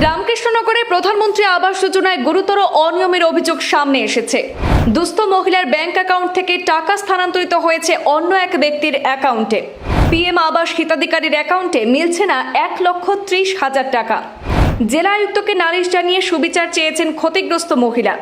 রামকৃষ্ণনগরে প্রধানমন্ত্রী আবাস যোজনায় গুরুতর অনিয়মের অভিযোগ সামনে এসেছে। দুস্থ মহিলার ব্যাংক অ্যাকাউন্ট থেকে টাকা স্থানান্তরিত হয়েছে অন্য এক ব্যক্তির অ্যাকাউন্টে। পিএম আবাস হিতাধিকারীর অ্যাকাউন্টে মিলছে না এক লক্ষ ত্রিশ হাজার টাকা। জেলা আয়ুক্তকে নালিশ জানিয়ে সুবিচার চেয়েছেন ক্ষতিগ্রস্ত মহিলা।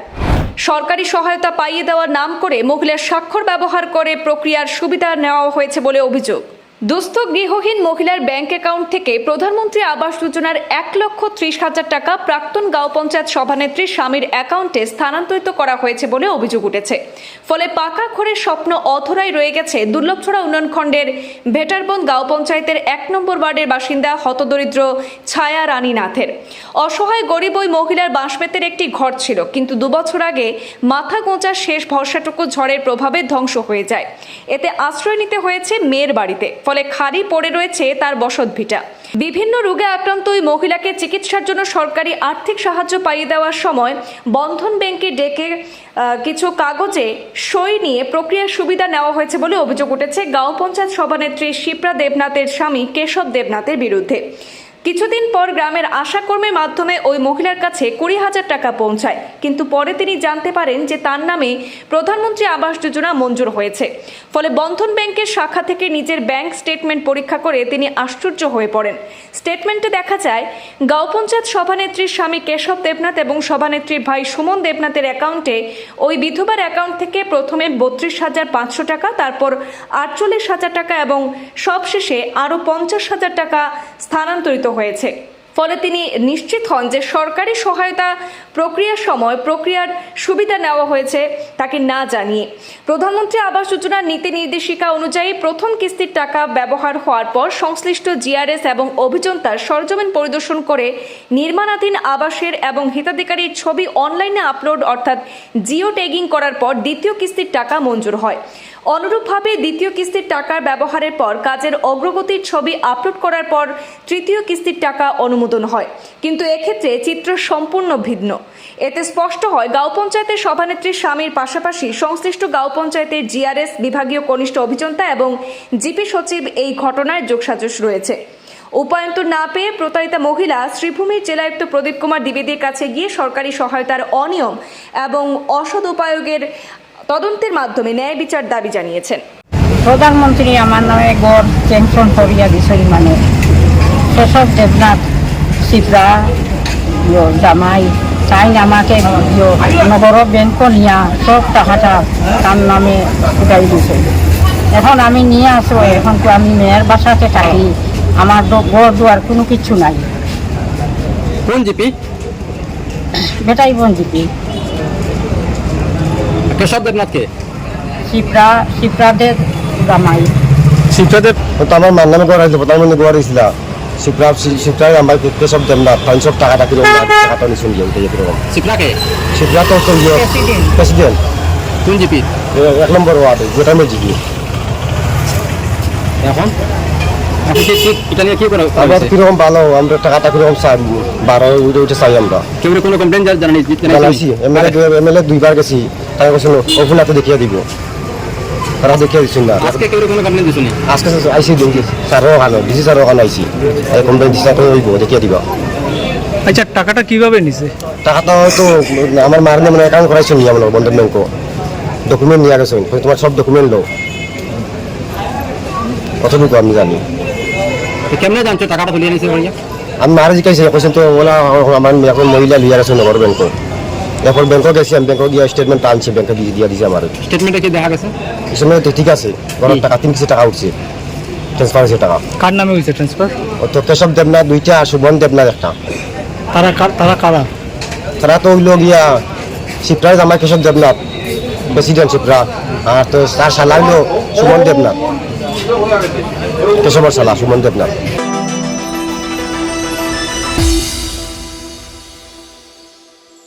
সরকারি সহায়তা পাইয়ে দেওয়ার নাম করে মহিলার স্বাক্ষর ব্যবহার করে প্রক্রিয়ার সুবিধা নেওয়া হয়েছে বলে অভিযোগ। দুস্থ গৃহহীন মহিলার ব্যাংক অ্যাকাউন্ট থেকে প্রধানমন্ত্রী আবাস যোজনার এক লক্ষ ত্রিশ হাজার টাকা প্রাক্তন গাঁও পঞ্চায়েত সভানেত্রী স্বামীর অ্যাকাউন্টে স্থানান্তরিত করা হয়েছে বলে অভিযোগ উঠেছে। ফলে পাকা ঘরের স্বপ্ন অধরাই রয়ে গেছে দুর্লভছড়া উন্নয়ন খণ্ডের ভেটারবন গাঁও পঞ্চায়েতের এক নম্বর ওয়ার্ডের বাসিন্দা হতদরিদ্র ছায়া রানী নাথের অসহায় গরিব ওই মহিলার বাঁশবেতের একটি ঘর ছিল, কিন্তু দুবছর আগে মাথা গোঁচার শেষ ভরসাটুকু ঝড়ের প্রভাবে ধ্বংস হয়ে যায়। এতে আশ্রয় নিতে হয়েছে মেয়ের বাড়িতে ফলে খালি পড়ে রয়েছে তার বসত ভিটা বিভিন্ন রোগে আক্রান্ত ওই মহিলাকে চিকিৎসার জন্য সরকারি আর্থিক সাহায্য পাইয়ে দেওয়ার সময় বন্ধন ব্যাংকে ডেকে কিছু কাগজে সই নিয়ে প্রক্রিয়ার সুবিধা নেওয়া হয়েছে বলে অভিযোগ উঠেছে গাঁও পঞ্চায়েত সভানেত্রী শিপ্রা দেবনাথের স্বামী কেশব দেবনাথের বিরুদ্ধে। কিছুদিন পর গ্রামের আশাকর্মীর মাধ্যমে ওই মহিলার কাছে কুড়ি হাজার টাকা পৌঁছায়, কিন্তু পরে তিনি জানতে পারেন যে তার নামে প্রধানমন্ত্রী আবাস যোজনা মঞ্জুর হয়েছে। ফলে বন্ধন ব্যাংকের শাখা থেকে নিজের ব্যাংক স্টেটমেন্ট পরীক্ষা করে তিনি আশ্চর্য হয়ে পড়েন। স্টেটমেন্টে দেখা যায় গাঁও পঞ্চায়েত সভানেত্রীর স্বামী কেশব দেবনাথ এবং সভানেত্রীর ভাই সুমন দেবনাথের অ্যাকাউন্টে ওই বিধবার অ্যাকাউন্ট থেকে প্রথমে বত্রিশ হাজার পাঁচশো টাকা, তারপর আটচল্লিশ হাজার টাকা এবং সবশেষে আরও পঞ্চাশ হাজার টাকা স্থানান্তরিত হয়েছে। ফলে তিনি নিশ্চিত হন যে সরকারি সহায়তা প্রক্রিয়ার সময় প্রক্রিয়ার সুবিধা নেওয়া হয়েছে তাকে না জানিয়ে। প্রধানমন্ত্রী আবাস যোজনার নীতি নির্দেশিকা অনুযায়ী প্রথম কিস্তির টাকা ব্যবহার হওয়ার পর সংশ্লিষ্ট জিআরএস এবং অভিযন্তার সরজমিন পরিদর্শন করে নির্মাণাধীন আবাসের এবং হিতাধিকারীর ছবি অনলাইনে আপলোড অর্থাৎ জিও ট্যাগিং করার পর দ্বিতীয় কিস্তির টাকা মঞ্জুর হয়। অনুরূপভাবে দ্বিতীয় কিস্তির টাকার ব্যবহারের পর কাজের অগ্রগতির ছবি আপলোড করার পর তৃতীয় কিস্তির টাকা অনুমোদন হয়। কিন্তু এক্ষেত্রে চিত্র সম্পূর্ণ ভিন্ন। এতে স্পষ্ট হয়, গাঁও পঞ্চায়েতের সভানেত্রীর স্বামীর পাশাপাশি সংশ্লিষ্ট গাঁও পঞ্চায়েতের জিআরএস বিভাগীয় কনিষ্ঠ অভিযন্তা এবং জিপি সচিব এই ঘটনায় যোগসাজশ রয়েছে। উপায়ন্তর না পেয়ে প্রতারিতা মহিলা শ্রীভূমির জেলায়ুক্ত প্রদীপ কুমার দ্বিবেদীর কাছে গিয়ে সরকারি সহায়তার অনিয়ম এবং অসদ উপায়োগের তদন্তের মাধ্যমে ন্যায় বিচার দাবি জানিয়েছেন। প্রধানমন্ত্রী আমার নামে গড় পেনশন করিয়া দিছিল মানে। সেসব দেবনাথ ইয়ো জামাই তাই আমাকে ইয়ো নগর ব্যাংক নিয়া সব টাকাটা তার নামে উঠাই দিছে। এখন আমি নিয়ে আসব এখন তো আমি মেয়ের বাসাতে থাকি আমার তো ঘর দুয়ার কোনো কিছু নাই। কোন জিপি? বেটাই বোন দিবি কেশব দেবনাথকে শিপ্রা শিপ্রাদের জামাই শিবচাঁদের তো আমার মান নামে করা হয়েছে প্রধানমন্ত্রী গোয়া দিয়েছিল শিবরা শিবরাই আমার তাই সব টাকাটা নিশুন গিয়ে উঠে কীরকম শিবরাকে শিবরা তো তো প্রেসিডেন্ট প্রেসিডেন্ট কোন জিপি? এক নম্বর ওয়ার্ডে যেটা আমি জিবি এখন? কীরকম ভালো আমরা টাকাটা কীরকম চাই বারো উঠে উঠে চাই আমরা। কেউ কোনো কমপ্লেন জানানি জানাইছি? এমএলএ এমএলএ দুইবার গেছি। তারা বলছিল ওখানে দেখিয়ে দিব। তারা দেখিয়ে দিচ্ছেন না। আজকে কেউ কোনো কমপ্লেন দিছুনি আজকে আইসি দিন স্যারও ওখানে ডিসি স্যারও ওখানে আইসি এই কোম্পানি ডিসি স্যারও হইব দেখিয়ে দিব। আচ্ছা টাকাটা কীভাবে নিছে? টাকাটা হয়তো আমার মার নামে অ্যাকাউন্ট করাইছো নি আমার বন্ধন ব্যাংক ডকুমেন্ট নিয়ে গেছো তোমার সব ডকুমেন্ট লো কতটুকু আমি জানি। তো কেমনে জানছো টাকাটা তুলিয়ে নিছে আমি মারা জিজ্ঞাসা কৈছেন তো ওলা আমার এখন মহিলা লিয়ে গেছে নগর ব্যাংক এখন ব্যাংক গেছি আমি ব্যাংক গিয়ে স্টেটমেন্ট আনছি ব্যাংকে দিয়ে দিয়ে দিছে আমার। স্টেটমেন্টে কি দেখা গেছে? তো ঠিক আছে বড় টাকা তিন কিছু টাকা উঠছে ট্রান্সফার হয়েছে টাকা। কার নামে হয়েছে ট্রান্সফার ও তো কেশব দেবনাথ দুইটা আর সুবন দেবনাথ একটা। তারা তারা কারা? তারা তো হইল গিয়া শিবরাজ আমার কেশব দেবনাথ প্রেসিডেন্ট শিবরা আর তো তার সালা হইল সুমন দেবনাথ। কেশবর সালা সুমন দেবনাথ।